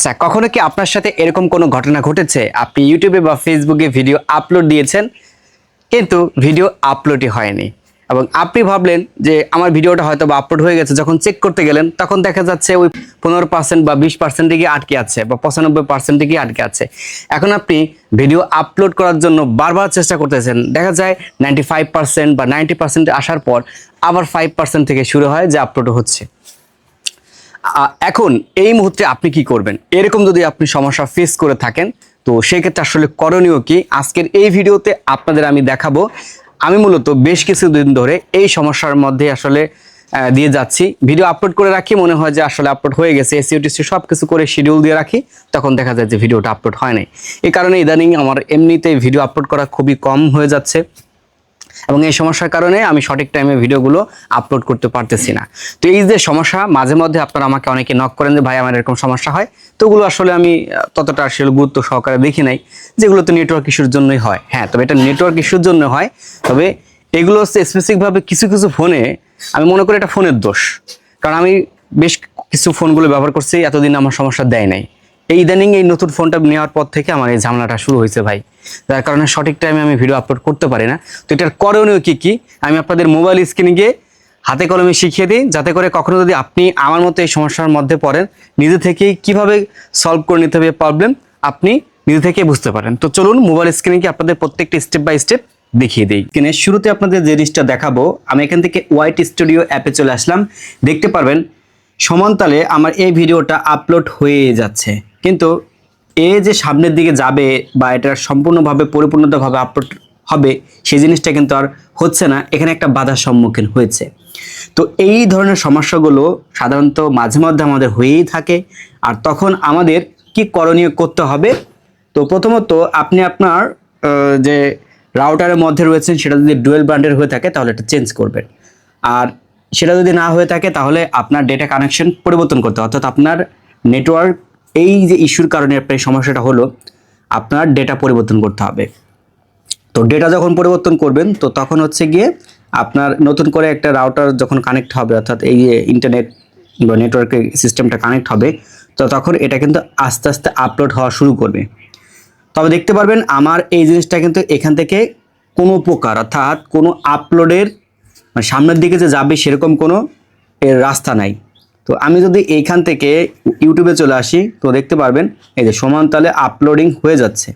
আচ্ছা কখনো কি আপনার সাথে এরকম কোনো ঘটনা ঘটেছে? আপনি ইউটিউবে বা ফেসবুকে ভিডিও আপলোড দিয়েছেন, কিন্তু ভিডিও আপলোডই হয়নি। এবং আপনি ভাবলেন যে আমার ভিডিওটা হয়তো বা আপলোড হয়ে গেছে, যখন চেক করতে গেলেন, তখন দেখা যাচ্ছে ওই পনেরো পার্সেন্ট বা বিশ পার্সেন্ট দিকে আটকে আছে, বা পঁচানব্বই পার্সেন্ট দিকে আটকে আছে। এখন আপনি ভিডিও আপলোড করার জন্য বারবার চেষ্টা করতেছেন। দেখা যায় নাইনটি ফাইভ পার্সেন্ট বা নাইনটি পার্সেন্ট আসার পর আবার ফাইভ পার্সেন্ট থেকে শুরু হয় যে আপলোড হচ্ছে। এখন এই মুহূর্তে আপনি কি করবেন? এরকম যদি আপনি সমস্যা ফেস করে থাকেন, তো সেক্ষেত্রে আসলে করণীয় কি? আজকের এই ভিডিওতে আপনাদের আমি দেখাবো। আমি মূলত বেশ কিছুদিন ধরে এই সমস্যার মধ্যে আসলে দিয়ে যাচ্ছি। ভিডিও আপলোড করে রাখি, মনে হয় যে আসলে আপলোড হয়ে গেছে। এসিও টিসিও সব কিছু করে শিডিউল দিয়ে রাখি, তখন দেখা যায় যে ভিডিওটা আপলোড হয় নাই। এই কারণে ইদানিং আমার এমনিতেই ভিডিও আপলোড করা খুবই কম হয়ে যাচ্ছে। এবং এই সমস্যার কারণে আমি সঠিক টাইমে ভিডিওগুলো আপলোড করতে পারতেছি না। তো এই যে সমস্যা, মাঝে মধ্যে আপনারা আমাকে অনেকে নক করেন যে, ভাই, আমার এরকম সমস্যা হয়। তো ওগুলো আসলে আমি ততটা আসলে গুরুত্ব সহকারে দেখি নাই। যেগুলো তো নেটওয়ার্ক ইস্যুর জন্যই হয়। হ্যাঁ তবে এটা নেটওয়ার্ক ইস্যুর জন্য হয়। তবে এগুলো হচ্ছে স্পেসিফিকভাবে কিছু কিছু ফোনে আমি মনে করি এটা ফোনের দোষ। কারণ আমি বেশ কিছু ফোনগুলো ব্যবহার করছি, এতদিন আমার সমস্যা দেয় নাই। এই ইদানিং এই নতুন ফোনটা নেওয়ার পর থেকে আমার এই ঝামেলাটা শুরু হয়েছে ভাই। যার কারণে সঠিক টাইমে আমি ভিডিও আপলোড করতে পারি না। তো এটার করণীয় কী কী? আমি আপনাদের মোবাইল স্ক্রিনে গিয়ে হাতে কলমে শিখিয়ে দিই, যাতে করে কখনো যদি আপনি আমার মতো এই সমস্যার মধ্যে পড়েন, নিজে থেকেই কীভাবে সলভ করে নিতে হবে প্রবলেম আপনি নিজে থেকেই বুঝতে পারেন। তো চলুন মোবাইল স্ক্রিনে গিয়ে আপনাদের প্রত্যেকটি স্টেপ বাই স্টেপ দেখিয়ে দিই। কিনে শুরুতে আপনাদের যে জিনিসটা দেখাবো, আমি এখান থেকে ওয়াইট স্টুডিও অ্যাপে চলে আসলাম। দেখতে পারবেন সমানতালে আমার এই ভিডিওটা আপলোড হয়ে যাচ্ছে। কিন্তু এ যে সামনের দিকে যাবে বা এটা সম্পূর্ণভাবে পরিপূর্ণতাভাবে আপলোড হবে, সেই জিনিসটা কিন্তু আর হচ্ছে না। এখানে একটা বাধার সম্মুখীন হয়েছে। তো এই ধরনের সমস্যাগুলো সাধারণত মাঝে মধ্যে আমাদের হয়েই থাকে। আর তখন আমাদের কি করণীয় করতে হবে? তো প্রথমত আপনি আপনার যে রাউটারের মধ্যে রয়েছেন, সেটা যদি ডুয়েল ব্র্যান্ডের হয়ে থাকে, তাহলে এটা চেঞ্জ করবেন। আর সেটা যদি না হয়ে থাকে, তাহলে আপনার ডেটা কানেকশন পরিবর্তন করতে অর্থাৎ আপনার নেটওয়ার্ক এই যে ইস্যুর কারণে আপনার সমস্যাটা হলো, আপনার ডেটা পরিবর্তন করতে হবে। তো ডেটা যখন পরিবর্তন করবেন, তো তখন হচ্ছে গিয়ে আপনার নতুন করে একটা রাউটার যখন কানেক্ট হবে, অর্থাৎ এই যে ইন্টারনেট বা নেটওয়ার্কের সিস্টেমটা কানেক্ট হবে, তো তখন এটা কিন্তু আস্তে আস্তে আপলোড হওয়া শুরু করবে। তবে দেখতে পারবেন আমার এই জিনিসটা কিন্তু এখান থেকে কোনো প্রকার, অর্থাৎ কোনো আপলোডের মানে সামনের দিকে যে যাবে সেরকম কোনো এর রাস্তা নাই। তো আমি যদি এইখান থেকে ইউটিউবে চলে আসি, তো দেখতে পারবেন, এই যে সমানতালে আপলোডিং হয়ে যাচ্ছে।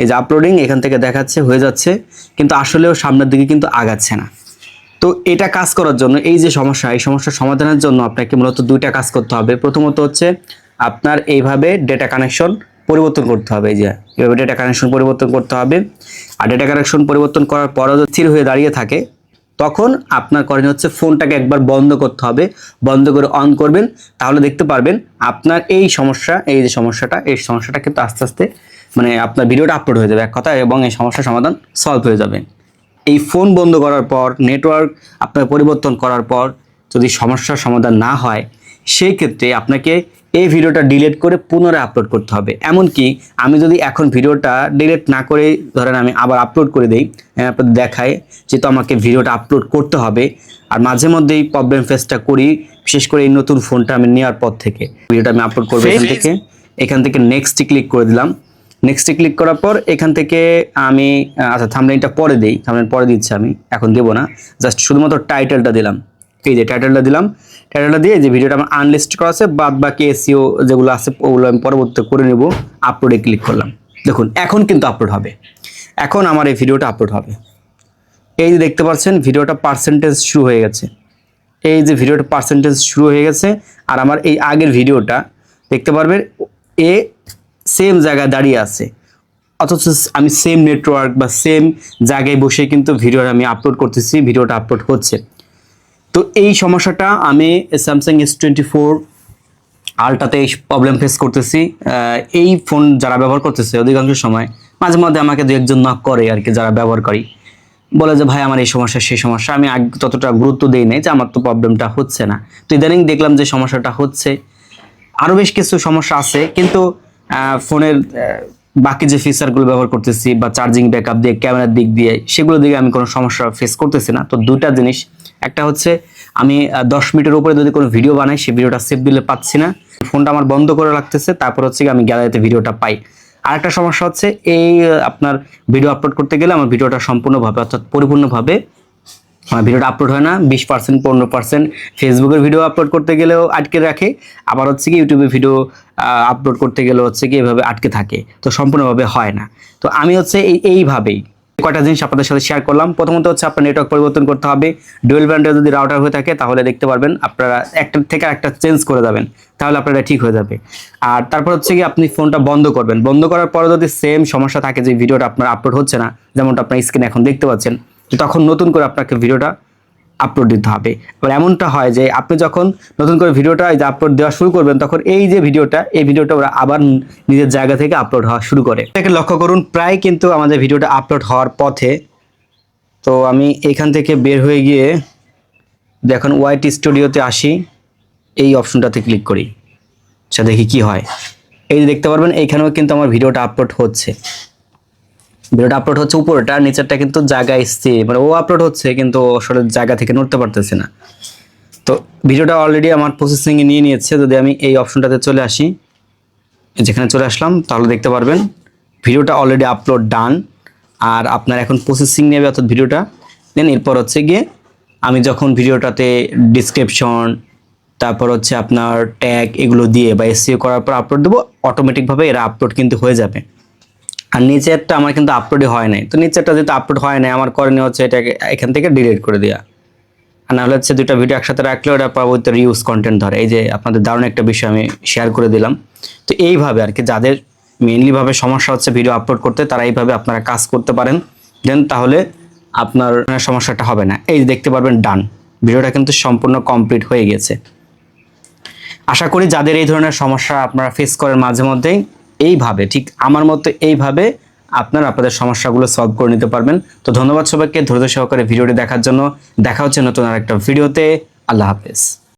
এই যে আপলোডিং এখান থেকে দেখাচ্ছে, হয়ে যাচ্ছে, কিন্তু আসলেও সামনের দিকে কিন্তু আগাচ্ছে না। তো এটা কাজ করার জন্য, এই যে সমস্যা, এই সমস্যার সমাধানের জন্য আপনাকে মূলত দুইটা কাজ করতে হবে। প্রথমত হচ্ছে, আপনার এইভাবে ডেটা কানেকশন পরিবর্তন করতে হবে। এই যে এইভাবে ডেটা কানেকশন পরিবর্তন করতে হবে। আর ডেটা কানেকশন পরিবর্তন করার পরও স্থির হয়ে দাঁড়িয়ে থাকে তখন আপনার করণীয় হচ্ছে ফোনটাকে একবার বন্ধ করতে হবে। বন্ধ করে অন করবেন, তাহলে দেখতে পারবেন আপনার এই সমস্যা, এই যে সমস্যাটা, এই সমস্যাটা কিন্তু আস্তে আস্তে মানে আপনার ভিডিওটা আপলোড হয়ে যাবে এক কথা এবং এই সমস্যার সমাধান সলভ হয়ে যাবে। এই ফোন বন্ধ করার পর নেটওয়ার্ক আপনার পরিবর্তন করার পর যদি সমস্যার সমাধান না হয়, সেই ক্ষেত্রে আপনাকে এই ভিডিওটা ডিলিট করে পুনরায় আপলোড করতে হবে। এমনকি আমি যদি এখন ভিডিওটা ডিলিট না করে ধরেন আমি আবার আপলোড করে দিই আমি আপনাদের দেখাই যেহেতু আমাকে ভিডিওটা আপলোড করতে হবে। আর মাঝে মধ্যেই প্রবলেম ফেসটা করি বিশেষ করে এই নতুন ফোনটা আমি নেওয়ার পর থেকে। ভিডিওটা আমি আপলোড করব এখান থেকে। এখান থেকে নেক্সটে ক্লিক করে দিলাম। নেক্সটে ক্লিক করার পর এখান থেকে আমি আচ্ছা থামলাইনটা পরে দিই। থামলাইন পরে দিচ্ছি আমি এখন দেবো না। জাস্ট শুধুমাত্র টাইটেলটা দিলাম। এই যে টাইটেলটা দিলাম। টাইটেলটা দিয়ে যে ভিডিওটা আমার আনলিস্ট করা আছে বাদ বাকি এসিও যেগুলো আছে, ওগুলো আমি পরবর্তীতে করে নেব আপলোডে ক্লিক করলাম। দেখুন, এখন কিন্তু আপলোড হবে। এখন আমার এই ভিডিওটা আপলোড হবে। এই যে দেখতে পাচ্ছেন ভিডিওটা পার্সেন্টেজ শুরু হয়ে গেছে। এই যে ভিডিওটা পার্সেন্টেজ শুরু হয়ে গেছে, আর আমার এই আগের ভিডিওটা দেখতে পারবেন, এ সেম জায়গায় দাঁড়িয়ে আছে। অথচ আমি সেম নেটওয়ার্ক বা সেম জায়গায় বসে কিন্তু ভিডিওটা আমি আপলোড করতেছি ভিডিওটা আপলোড হচ্ছে। তো এই সমস্যাটা আমি স্যামসাং এস টোয়েন্টি ফোর আলটাতে এই প্রবলেম ফেস করতেছি। এই ফোন যারা ব্যবহার করতেছে অধিকাংশ সময় মাঝে মধ্যে আমাকে দু একজন নক করে আর কি, যারা ব্যবহারকারী বলে যে, ভাই, আমার এই সমস্যা, সেই সমস্যা। আমি ততটা গুরুত্ব দিই নাই যে, আমার তো প্রবলেমটা হচ্ছে না। তো ইদানিং দেখলাম যে, সমস্যাটা হচ্ছে। আরও বেশ কিছু সমস্যা আছে, কিন্তু ফোনের বাকি যে ফিচারগুলো ব্যবহার করতেছি বা চার্জিং ব্যাকআপ দিয়ে ক্যামেরার দিক দিয়ে সেগুলো দিকে আমি কোনো সমস্যা ফেস করতেছি না। তো দুটা জিনিস একটা হচ্ছে, আমি দশ মিনিটের উপরে যদি কোনো ভিডিও বানাই, সেই ভিডিওটা সেভ দিলে পাচ্ছি না। ফোনটা আমার বন্ধ করে রাখতেছে, তারপর হচ্ছে আমি গ্যালারিতে ভিডিওটা পাই। আরেকটা সমস্যা হচ্ছে, এই আপনার ভিডিও আপলোড করতে গেলে আমার ভিডিওটা সম্পূর্ণভাবে, অর্থাৎ পরিপূর্ণভাবে আমার ভিডিওটা আপলোড হয় না। বিশ পার্সেন্ট পনেরো পার্সেন্ট ফেসবুকের ভিডিও আপলোড করতে গেলেও আটকে রাখে। আবার হচ্ছে কি ইউটিউবে ভিডিও আপলোড করতে গেলেও হচ্ছে কি এভাবে আটকে থাকে। তো সম্পূর্ণভাবে হয় না। তো আমি হচ্ছে এই, এইভাবেই কয়টা জিনিস আপনাদের সাথে শেয়ার করলাম। প্রথমত হচ্ছে আপনার নেটওয়ার্ক পরিবর্তন করতে হবে। ডুয়েল ব্র্যান্ডের যদি রাউটার হয়ে থাকে, তাহলে দেখতে পারবেন আপনারা একটা থেকে একটা চেঞ্জ করে যাবেন, তাহলে আপনারা ঠিক হয়ে যাবে। আর তারপর হচ্ছে কি আপনি ফোনটা বন্ধ করবেন। বন্ধ করার পরে যদি সেম সমস্যা থাকে যে ভিডিওটা আপনার আপলোড হচ্ছে না, যেমনটা আপনার স্ক্রিনে এখন দেখতে পাচ্ছেন তখন নতুন করে আপনাকে ভিডিওটা আপলোড দিতে হবে। এবার এমনটা হয় যে আপনি যখন নতুন করে ভিডিওটা যে আপলোড দেওয়া শুরু করবেন, তখন এই যে ভিডিওটা, এই ভিডিওটা ওরা আবার নিজের জায়গা থেকে আপলোড হওয়া শুরু করে। এটাকে লক্ষ্য করুন, প্রায় কিন্তু আমাদের ভিডিওটা আপলোড হওয়ার পথে তো আমি এখান থেকে বের হয়ে গিয়ে দেখুন ওয়াইট স্টুডিওতে আসি, এই অপশনটাতে ক্লিক করি। আচ্ছা দেখি কি হয়। এই দেখতে পারবেন এইখানেও কিন্তু আমার ভিডিওটা আপলোড হচ্ছে। ভিডিওটা আপলোড হচ্ছে উপরটা নিচেরটা কিন্তু জায়গায় স্থির। মানে ও আপলোড হচ্ছে, কিন্তু আসলে জায়গা থেকে নড়তে পারতেছে না। তো ভিডিওটা অলরেডি আমার প্রসেসিংয়ে নিয়ে নিয়েছে, যদি আমি এই অপশনটাতে চলে আসি, যেখানে চলে আসলাম, তাহলে দেখতে পারবেন, ভিডিওটা অলরেডি আপলোড ডান আর আপনার এখন প্রসেসিং নেবে অর্থাৎ ভিডিওটা। দেন এরপর হচ্ছে গিয়ে, আমি যখন ভিডিওটাতে ডিসক্রিপশন তারপর হচ্ছে আপনার ট্যাগ এগুলো দিয়ে বা এসিও করার পর আপলোড দেবো অটোমেটিকভাবে এরা আপলোড কিন্তু হয়ে যাবে। আর নিচেরটা আমার কিন্তু আপলোডই হয় নাই। তো নিচেরটা যেহেতু আপলোড হয় নাই, আমার করণীয় হচ্ছে এটাকে এখান থেকে ডিলিট করে দেওয়া আর নাহলে হচ্ছে দুটো ভিডিও একসাথে রাখলে ওটা পরবর্তী রিউজ কন্টেন্ট ধরে। এই যে আপনাদের দারুণ একটা বিষয় আমি শেয়ার করে দিলাম। তো এইভাবে আর কি যাদের মেইনলিভাবে সমস্যা হচ্ছে ভিডিও আপলোড করতে, তারা এইভাবে আপনারা কাজ করতে পারেন। দেন তাহলে আপনার সমস্যাটা হবে না। এই দেখতে পারবেন ডান ভিডিওটা কিন্তু সম্পূর্ণ কমপ্লিট হয়ে গেছে। আশা করি যাদের এই ধরনের সমস্যা আপনারা ফেস করেন মাঝে মধ্যেই এইভাবে, ঠিক আমার মতো এইভাবে আপনারা আপনাদের সমস্যাগুলো সলভ করে নিতে পারবেন। তো ধন্যবাদ সবাইকে ধৈর্য সহকারে ভিডিওটি দেখার জন্য। দেখা হচ্ছে নতুন আর একটা ভিডিওতে। আল্লাহ হাফেজ।